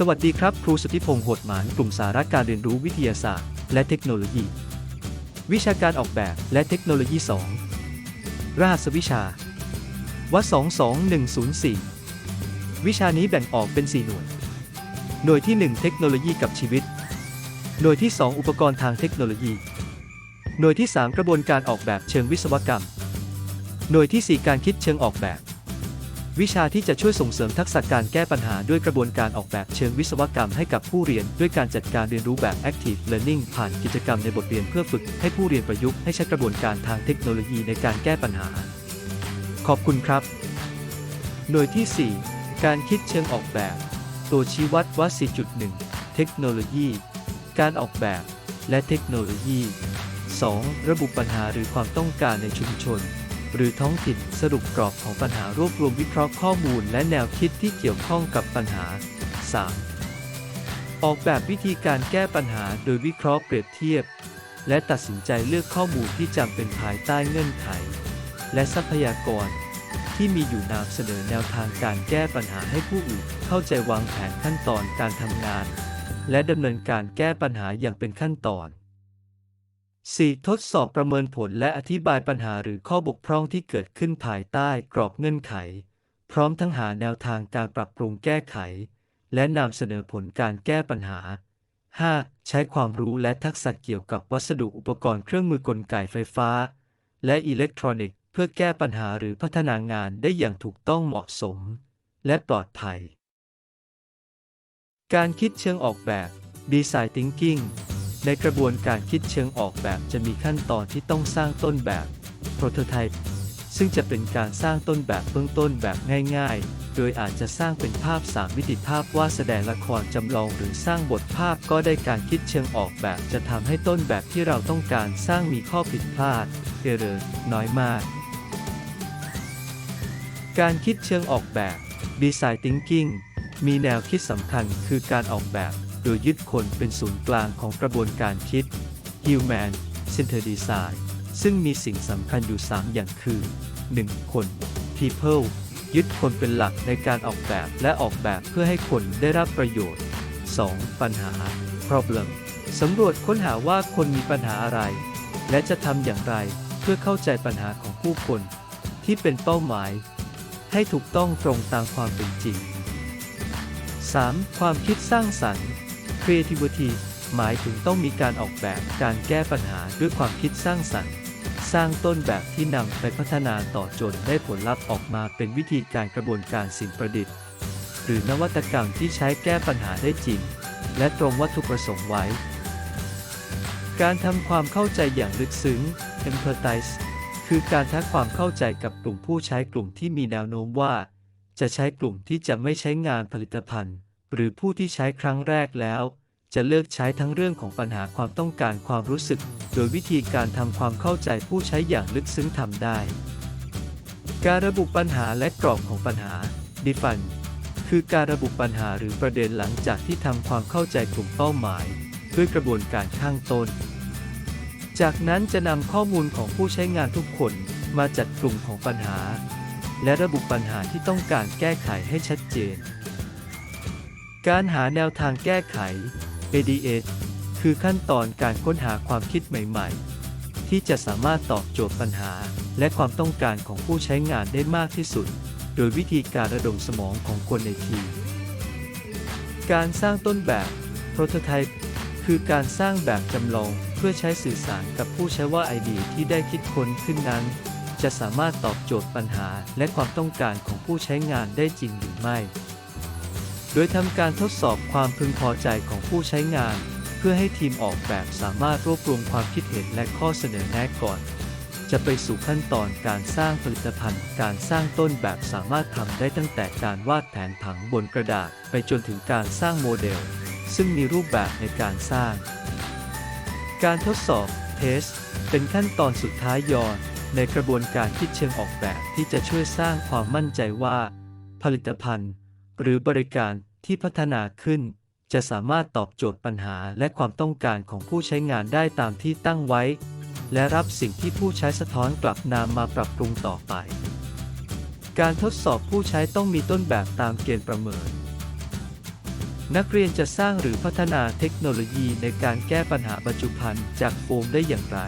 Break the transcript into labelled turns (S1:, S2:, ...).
S1: สวัสดีครับ ครูสุทธิพงษ์โหดหมานกลุ่มสาระการเรียนรู้วิทยาศาสตร์ และเทคโนโลยี วิชาการออกแบบและเทคโนโลยี 2รหัสวิชาวัด22104 วิชานี้แบ่งออกเป็น 4 หน่วย หน่วยที่ 1 เทคโนโลยีกับชีวิต หน่วยที่ 2 อุปกรณ์ทางเทคโนโลยี หน่วยที่ 3 กระบวนการออกแบบเชิงวิศวกรรม หน่วยที่ 4 การคิดเชิงออกแบบ วิชาที่จะช่วยส่งเสริมทักษะการแก้ปัญหาด้วยกระบวนการออกแบบเชิงวิศวกรรมให้กับผู้เรียน ด้วยการจัดการเรียนรู้แบบ Active Learning ผ่านกิจกรรมในบทเรียนเพื่อฝึกให้ผู้เรียนประยุกต์ให้ใช้กระบวนการทางเทคโนโลยีในการแก้ปัญหา ขอบคุณครับ หน่วยที่ 4 การคิดเชิงออกแบบ ตัวชี้วัดวัด4.1 เทคโนโลยี การออกแบบ และเทคโนโลยี 2. ระบุปัญหาหรือความต้องการในชุมชน หรือท้องถิ่นสรุปกรอบของปัญหารวบรวมวิเคราะห์ข้อมูลและแนวคิดที่เกี่ยวข้องกับปัญหา 3. ออกแบบวิธีการแก้ปัญหาโดยวิเคราะห์เปรียบเทียบ และตัดสินใจเลือกข้อมูลที่จำเป็นภายใต้เงื่อนไข และทรัพยากร ที่มีอยู่นำเสนอแนวทางการแก้ปัญหาให้ผู้อื่นเข้าใจวางแผนขั้นตอนการทำงาน และดำเนินการแก้ปัญหาอย่างเป็นขั้นตอน 4. ทดสอบประเมินผลและอธิบายปัญหาหรือข้อบกพร่องที่เกิดขึ้นภายใต้กรอบเงื่อนไข พร้อมทั้งหาแนวทางการปรับปรุงแก้ไข และนำเสนอผลการแก้ปัญหา 5. ใช้ความรู้และทักษะเกี่ยวกับวัสดุอุปกรณ์เครื่องมือกลไกไฟฟ้า และอิเล็กทรอนิกส์ เพื่อแก้ปัญหาหรือพัฒนางานได้อย่างถูกต้องเหมาะสม และปลอดภัย การคิดเชิงออกแบบ Design Thinking ในกระบวนการคิดเชิงออกแบบจะมีขั้นตอนที่ต้องสร้างต้นแบบ Prototype ซึ่งจะเป็นการสร้างต้นแบบเบื้องต้นแบบง่ายๆ โดยอาจจะสร้างเป็นภาพสามมิติภาพว่าแสดงละครจำลองหรือสร้างบทภาพก็ได้การคิดเชิงออกแบบ จะทำให้ต้นแบบที่เราต้องการสร้างมีข้อผิดพลาดเอเรอน้อยมาก การคิดเชิงออกแบบ Design Thinking มีแนวคิดสำคัญคือการออกแบบ โดยยึดคนเป็นศูนย์กลางของกระบวนการคิด Human Centered Design ซึ่งมีสิ่งสำคัญอยู่ 3 อย่างคือ 1. คน People ยึดคนเป็นหลักในการออกแบบและออกแบบเพื่อให้คนได้รับประโยชน์ 2. ปัญหา Problem สำรวจค้นหาว่าคนมีปัญหาอะไร และจะทำอย่างไรเพื่อเข้าใจปัญหาของผู้คน ที่เป็นเป้าหมาย ให้ถูกต้องตรงตามความเป็นจริง 3. ความคิดสร้างสรรค์ creativity หมายถึงต้องมีการออกแบบการแก้ปัญหาด้วยความคิดสร้างสรรค์ สร้างต้นแบบที่นำไปพัฒนาต่อจนได้ผลลัพธ์ออกมาเป็นวิธีการกระบวนการสิ่งประดิษฐ์ หรือนวัตกรรมที่ใช้แก้ปัญหาได้จริง และตรงวัตถุประสงค์ไว้ การทำความเข้าใจอย่างลึกซึ้ง empathize คือการทักความเข้าใจกับกลุ่มผู้ใช้กลุ่มที่มีแนวโน้มว่า จะใช้กลุ่มที่จะไม่ใช้งานผลิตภัณฑ์ หรือผู้ที่ใช้ครั้งแรกแล้ว จะเลือกใช้ทั้งเรื่องของปัญหาความต้องการความรู้สึก โดยวิธีการทำความเข้าใจผู้ใช้อย่างลึกซึ้งทำได้ การระบุปัญหาและกรอบของปัญหา define คือการระบุปัญหาหรือประเด็นหลังจากที่ทำความเข้าใจกลุ่มเป้าหมาย ด้วยกระบวนการข้างต้น จากนั้นจะนำข้อมูลของผู้ใช้งานทุกคนมาจัดกลุ่มของปัญหา และระบุปัญหาที่ต้องการแก้ไขให้ชัดเจน การหาแนวทางแก้ไข ADA คือขั้นตอนการค้นหาความคิดใหม่ๆ ที่จะสามารถตอบโจทย์ปัญหา และความต้องการของผู้ใช้งานได้มากที่สุด โดยวิธีการระดมสมองของคนในทีม การสร้างต้นแบบ Prototype คือการสร้างแบบจำลองเพื่อใช้สื่อสารกับผู้ใช้ว่าไอเดียที่ได้คิดค้นขึ้นนั้น จะสามารถตอบโจทย์ปัญหาและความต้องการของผู้ใช้งานได้จริงหรือไม่ โดยทำการทดสอบความพึงพอใจของผู้ใช้งาน เพื่อให้ทีมออกแบบสามารถรวบรวมความคิดเห็นและข้อเสนอแนะก่อน จะไปสู่ขั้นตอนการสร้างผลิตภัณฑ์ การสร้างต้นแบบสามารถทำได้ตั้งแต่การวาดแผนผังบนกระดาษ ไปจนถึงการสร้างโมเดล ซึ่งมีรูปแบบในการสร้าง การทดสอบ Test เป็นขั้นตอนสุดท้ายยอนในกระบวนการคิดเชิงออกแบบที่จะช่วยสร้างความมั่นใจว่า ผลิตภัณฑ์ หรือบริการที่พัฒนาขึ้น จะสามารถตอบโจทย์ปัญหาและความต้องการของผู้ใช้งานได้ตามที่ตั้งไว้ และรับสิ่งที่ผู้ใช้สะท้อนกลับนำมาปรับปรุงต่อไป การทดสอบผู้ใช้ต้องมีต้นแบบตามเกณฑ์ประเมิน นักเรียนจะสร้างหรือพัฒนาเทคโนโลยีในการแก้ปัญหาปัจจุบันจากโฟมได้อย่างไร